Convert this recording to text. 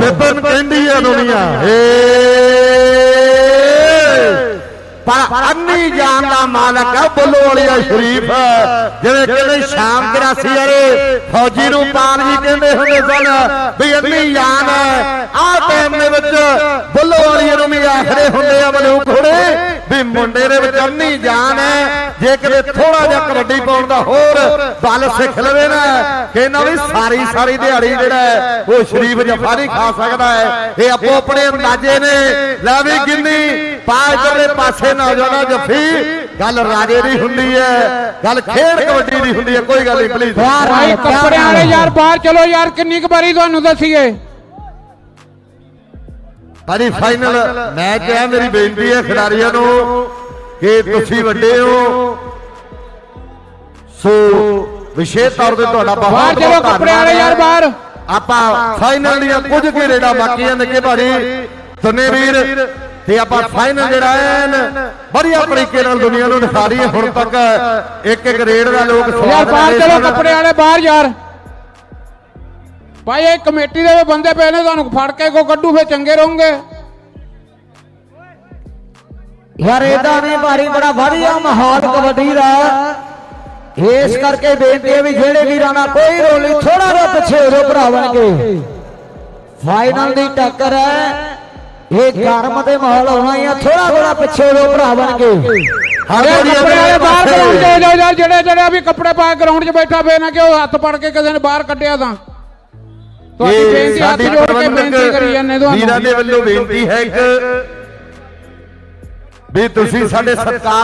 ਬਿਪਨ ਕਹਿੰਦੀ ਆ ਦੁਨੀਆ ਏ ਪਰ ਅੰਨੀ ਜਾਨ ਦਾ ਮਾਲਕ ਹੈ ਬੁੱਲੋ ਵਾਲੀਆ ਸ਼ਰੀਫ ਜਿਵੇਂ ਕਹਿੰਦੇ ਸ਼ਾਮ ਗਰਾਸੀ ਵਾਲੇ ਫੌਜੀ ਨੂੰ ਪਾਲ ਜੀ ਕਹਿੰਦੇ ਹੁੰਦੇ ਸਨ ਵੀ ਅੰਨੀ ਜਾਨ ਹੈ ਆਹ ਟਾਈਮ ਦੇ ਵਿੱਚ ਬੁੱਲੋ ਵਾਲੀਏ ਨੂੰ ਵੀ ਆਖਦੇ ਹੁੰਦੇ ਆ ਬਲੂ ਖੋੜੇ ਵੀ ਮੁੰਡੇ ਦੇ ਵਿੱਚ ਅੰਨੀ ਜਾਨ ਹੈ ਜੇ ਕਿਤੇ ਥੋੜਾ ਜਿਹਾ ਕਬੱਡੀ ਪਾਉਣ ਦਾ ਹੋਰ ਬਲ ਸਿੱਖ ਲਵੇ ਨਾ ਕਹਿੰਦਾ ਵੀ ਸਾਰੀ ਸਾਰੀ ਦਿਹਾੜੀ ਜਿਹੜਾ ਉਹ ਸ਼ਰੀਫ ਜਫਾ ਨਹੀਂ ਖਾ ਸਕਦਾ ਹੈ। ਇਹ ਆਪੋ ਆਪਣੇ ਅੰਦਾਜ਼ੇ ਨੇ। ਲੈ ਵੀ ਗਿੰਨੀ ਪਾਜ ਦੇ ਪਾਸੇ ਨੌਜਵਾਨਾ ਜਫੀ ਗੱਲ ਰਾਜੇ ਦੀ ਹੁੰਦੀ ਹੈ। ਗੱਲ ਖੇਡ ਕਬੱਡੀ ਦੀ ਹੁੰਦੀ ਹੈ ਕੋਈ ਗੱਲ ਨਹੀਂ ਪਲੀਜ਼ ਭਾਈ ਕੱਪੜਿਆਂ ਵਾਲੇ ਯਾਰ ਬਾਹਰ ਚਲੋ ਯਾਰ ਕਿੰਨੀ ਕੁ ਵਾਰੀ ਤੁਹਾਨੂੰ ਦੱਸੀਏ? ਭਾਜੀ ਫਾਈਨਲ ਮੈਚ ਹੈ ਮੇਰੀ ਬੇਨਤੀ ਹੈ ਖਿਡਾਰੀਆਂ ਨੂੰ ਕਿ ਤੁਸੀਂ ਵੱਡੇ ਹੋ। ਸੋ ਵਿਸ਼ੇਸ਼ ਤੌਰ ਤੇ ਤੁਹਾਡਾ ਬਹੁਤ ਬਾਹਰ ਕੱਪੜਿਆਂ ਵਾਲੇ ਯਾਰ ਬਾਹਰ। ਆਪਾਂ ਫਾਈਨਲ ਦੀਆਂ ਕੁਝ ਰੇਡਾਂ ਬਾਕੀਆਂ ਨੇ ਕਿ ਭਾਜੀ ਤੁਨੇ ਵੀਰ ਤੇ ਆਪਾਂ ਫਾਈਨਲ ਜਿਹੜਾ ਹੈ ਵਧੀਆ ਤਰੀਕੇ ਨਾਲ ਦੁਨੀਆ ਨੂੰ ਦਿਖਾ ਰਹੀ ਹੈ ਹੁਣ ਤੱਕ ਇੱਕ ਇੱਕ ਰੇਡ ਦਾ ਲੋਕ ਯਾਰ ਬਾਹਰ ਚਲੋ। ਕੱਪੜੇ ਵਾਲੇ ਬਾਹਰ ਯਾਰ। ਭਾਈ ਇਹ ਕਮੇਟੀ ਦੇ ਬੰਦੇ ਪਏ ਨੇ ਤੁਹਾਨੂੰ ਫੜ ਕੇ ਕੋ ਕੱਢੂ ਫੇ ਚੰਗੇ ਰਹੋਗੇ। ਯਾਰ ਇਦਾਂ ਨਹੀਂ ਭਾਰੀ ਬੜਾ ਵਧੀਆ ਮਾਹੌਲ ਕਬੱਡੀ ਦਾ। ਇਸ ਕਰਕੇ ਬੇਨਤੀ ਹੈ ਵੀ ਜਿਹੜੇ ਵੀਰਾਂ ਨਾਲ ਕੋਈ ਰੋਲ ਥੋੜਾ ਜਿਹਾ ਪਿੱਛੇ ਹੋ ਜਾਓ ਭਰਾਵਾਂ ਕੇ। ਫਾਈਨਲ ਦੀ ਟੱਕਰ ਹੈ। ਇਹ ਗਰਮ ਤੇ ਮਾਹੌਲ ਹੋਣਾ ਹੀ ਆ ਥੋੜਾ ਥੋੜਾ ਪਿੱਛੇ ਹੋ ਜਾਓ ਭਰਾਵਾਂ ਕੇ। ਹਰ ਯਾਰ ਵਾਰੀ ਕੱਪੜੇ ਵਾਲੇ ਬਾਹਰ ਪਾਸੇ- ਗਰਾਊਂਡ 'ਚ ਹੋ ਜਾਓ ਯਾਰ ਜਿਹੜੇ ਜਿਹੜੇ ਵੀ ਕੱਪੜੇ ਪਾ ਕੇ ਗਰਾਊਂਡ 'ਚ ਬੈਠਾ ਪਏ ਨਾ ਕਿ ਉਹ ਹੱਥ ਪੜ ਕੇ ਕਿਸੇ ਨੇ ਬਾਹਰ ਕੱਢਿਆ ਤਾਂ। ਤੁਹਾਡੀ ਬੇਨਤੀ ਹੱਥ ਜੋੜ ਕੇ ਬੇਨਤੀ ਕਰੀ ਜਾਂਦੇ ਵੀਰਾਂ ਤੁਹਾਨੂੰ ਦੇ ਵੱਲੋਂ ਬੇਨਤੀ ਹੈ ਇੱਕ ਵੀ ਤੁਸੀਂ ਸਾਡੇ ਸਤਿਕਾਰ